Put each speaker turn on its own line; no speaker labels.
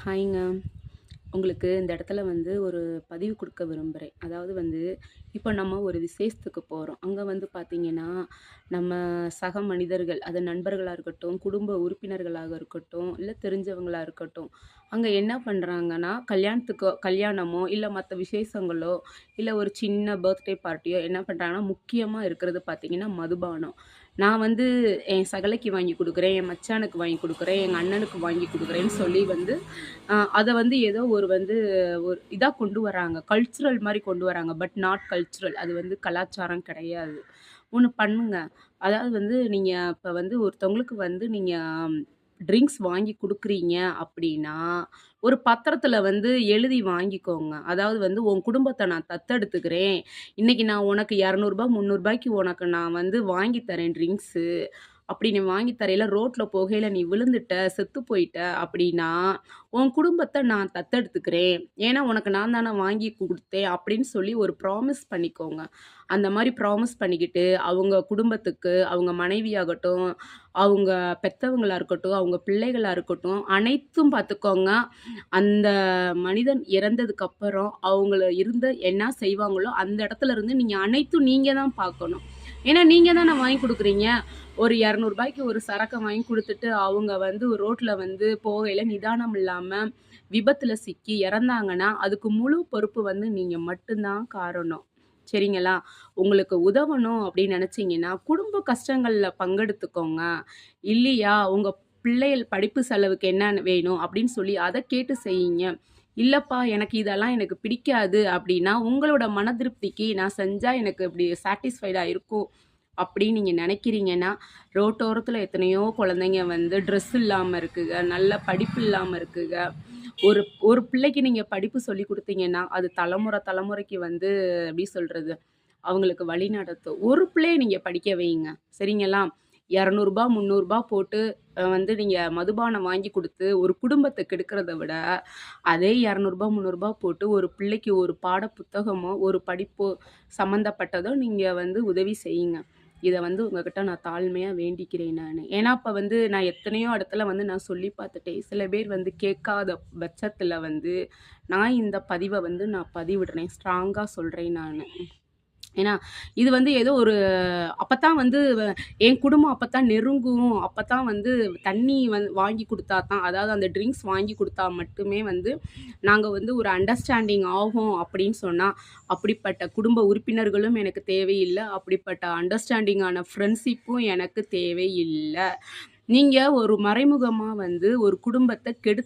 ஹாய்ங்க. உங்களுக்கு இந்த இடத்துல வந்து ஒரு பதிவு கொடுக்க விரும்புகிறேன் அதாவது வந்து, இப்போ நம்ம ஒரு விசேஷத்துக்கு போகிறோம் அங்கே வந்து பார்த்தீங்கன்னா, நம்ம சக மனிதர்கள், அது நண்பர்களாக இருக்கட்டும், குடும்ப உறுப்பினர்களாக இருக்கட்டும், இல்லை தெரிஞ்சவங்களாக இருக்கட்டும், அங்கே என்ன பண்ணுறாங்கன்னா கல்யாணத்துக்கோ கல்யாணமோ, இல்லை மற்ற விசேஷங்களோ, இல்லை ஒரு சின்ன பர்த்டே பார்ட்டியோ என்ன பண்ணுறாங்கன்னா முக்கியமாக இருக்கிறது பார்த்திங்கன்னா மதுபானம். நான் வந்து என் சகலைக்கு வாங்கி கொடுக்குறேன் என் மச்சானுக்கு வாங்கி கொடுக்குறேன் எங்கள் அண்ணனுக்கு வாங்கி கொடுக்குறேன்னு சொல்லி வந்து, அதை வந்து ஏதோ ஒரு வந்து ஒரு இதாக கொண்டு வராங்க. கல்ச்சுரல் மாதிரி கொண்டு வராங்க. But not cultural. அது வந்து கலாச்சாரம் கிடையாது. ஒன்று பண்ணுங்க. அதாவது வந்து நீங்கள் இப்போ வந்து ஒருத்தவங்களுக்கு வந்து நீங்கள் ட்ரிங்க்ஸ் வாங்கி கொடுக்குறீங்க அப்படின்னா, ஒரு பத்திரத்தில் வந்து எழுதி வாங்கிக்கோங்க. அதாவது வந்து உன் குடும்பத்தை நான் தத்தெடுத்துக்கிறேன். இன்றைக்கி நான் உனக்கு இரநூறுபா முந்நூறுபாய்க்கு உனக்கு நான் வந்து வாங்கி தரேன் ட்ரிங்க்ஸு. அப்படி நீ வாங்கி தரையில ரோட்ல போகையில நீ விழுந்துட்ட, செத்து போயிட்ட அப்படின்னா, உன் குடும்பத்தை நான் தத்தெடுத்துக்கிறேன். ஏன்னா உனக்கு நான் தானே வாங்கி கொடுத்தேன் அப்படின்னு சொல்லி ஒரு ப்ராமிஸ் பண்ணிக்கோங்க. அந்த மாதிரி ப்ராமிஸ் பண்ணிக்கிட்டு, அவங்க குடும்பத்துக்கு, அவங்க மனைவியாகட்டும், அவங்க பெத்தவங்களாக இருக்கட்டும், அவங்க பிள்ளைகளாக இருக்கட்டும், அனைத்தும் பார்த்துக்கோங்க. அந்த மனிதன் இறந்ததுக்கப்புறம் அவங்கள இருந்து என்ன செய்வாங்களோ, அந்த இடத்துல இருந்து நீங்கள் அனைத்தும் நீங்கள் தான் பார்க்கணும். ஏன்னா நீங்கள் தானே வாங்கி கொடுக்குறீங்க ஒரு இரநூறுபாய்க்கு ஒரு சரக்கை வாங்கி கொடுத்துட்டு அவங்க வந்து ரோட்டில் வந்து போகையில் நிதானம் இல்லாமல் விபத்தில் சிக்கி இறந்தாங்கன்னா, அதுக்கு முழு பொறுப்பு வந்து நீங்கள் மட்டும்தான் காரணம். சரிங்களா? உங்களுக்கு உதவணும் அப்படின்னு நினச்சிங்கன்னா குடும்ப கஷ்டங்களில் பங்கெடுத்துக்கோங்க. இல்லையா, உங்கள் பிள்ளைகள் படிப்பு செலவுக்கு என்ன வேணும் அப்படின்னு சொல்லி அதை கேட்டு செய்யுங்க. இல்லைப்பா எனக்கு இதெல்லாம் எனக்கு பிடிக்காது அப்படின்னா, உங்களோட மன திருப்திக்கு நான் செஞ்சால் எனக்கு இப்படி சாட்டிஸ்ஃபைடாக இருக்கும் அப்படின்னு நீங்கள் நினைக்கிறீங்கன்னா ரோட்டோரத்தில் எத்தனையோ குழந்தைங்க வந்து ட்ரெஸ் இல்லாமல் இருக்குங்க நல்ல படிப்பு இல்லாமல் இருக்குங்க ஒரு ஒரு பிள்ளைக்கு நீங்கள் படிப்பு சொல்லிக் கொடுத்தீங்கன்னா அது தலைமுறை தலைமுறைக்கு வந்து எப்படி சொல்கிறது அவங்களுக்கு வழி நடத்தும். ஒரு பிள்ளையை நீங்கள் படிக்க வைங்க சரிங்களா? இரநூறுபா முந்நூறுபா போட்டு வந்து நீங்கள் மதுபானம் வாங்கி கொடுத்து ஒரு குடும்பத்தை கெடுக்கிறத விட, அதே இரநூறுபா 200 ரூ. 300 போட்டு ஒரு பிள்ளைக்கு ஒரு பாட புத்தகமோ, ஒரு படிப்போ சம்மந்தப்பட்டதோ நீங்கள் வந்து உதவி செய்யுங்க. இதை வந்து உங்ககிட்ட நான் தாழ்மையாக வேண்டிக்கிறேன் நான் ஏன்னா, இப்போ வந்து நான் எத்தனையோ இடத்துல வந்து நான் சொல்லி பார்த்துட்டேன். சில பேர் வந்து கேட்காத பட்சத்தில் வந்து, நான் இந்த பதிவை வந்து நான் பதிவிடுறேன். ஸ்ட்ராங்காக சொல்கிறேன் நான் ஏன்னா, இது வந்து ஏதோ ஒரு அப்பத்தான் வந்து வ என் குடும்பம் அப்போ தான் நெருங்கும். அப்போ தான் வந்து தண்ணி வந் வாங்கி கொடுத்தா தான் அதாவது அந்த ட்ரிங்க்ஸ் வாங்கி கொடுத்தா மட்டுமே வந்து, நாங்கள் வந்து ஒரு அண்டர்ஸ்டாண்டிங் ஆகும் அப்படின்னு சொன்னால் அப்படிப்பட்ட குடும்ப உறுப்பினர்களும் எனக்கு தேவையில்லை அப்படிப்பட்ட அண்டர்ஸ்டாண்டிங்கான ஃப்ரெண்ட்ஷிப்பும் எனக்கு தேவையில்லை நீங்கள் ஒரு மறைமுகமாக வந்து ஒரு குடும்பத்தை கெடுத்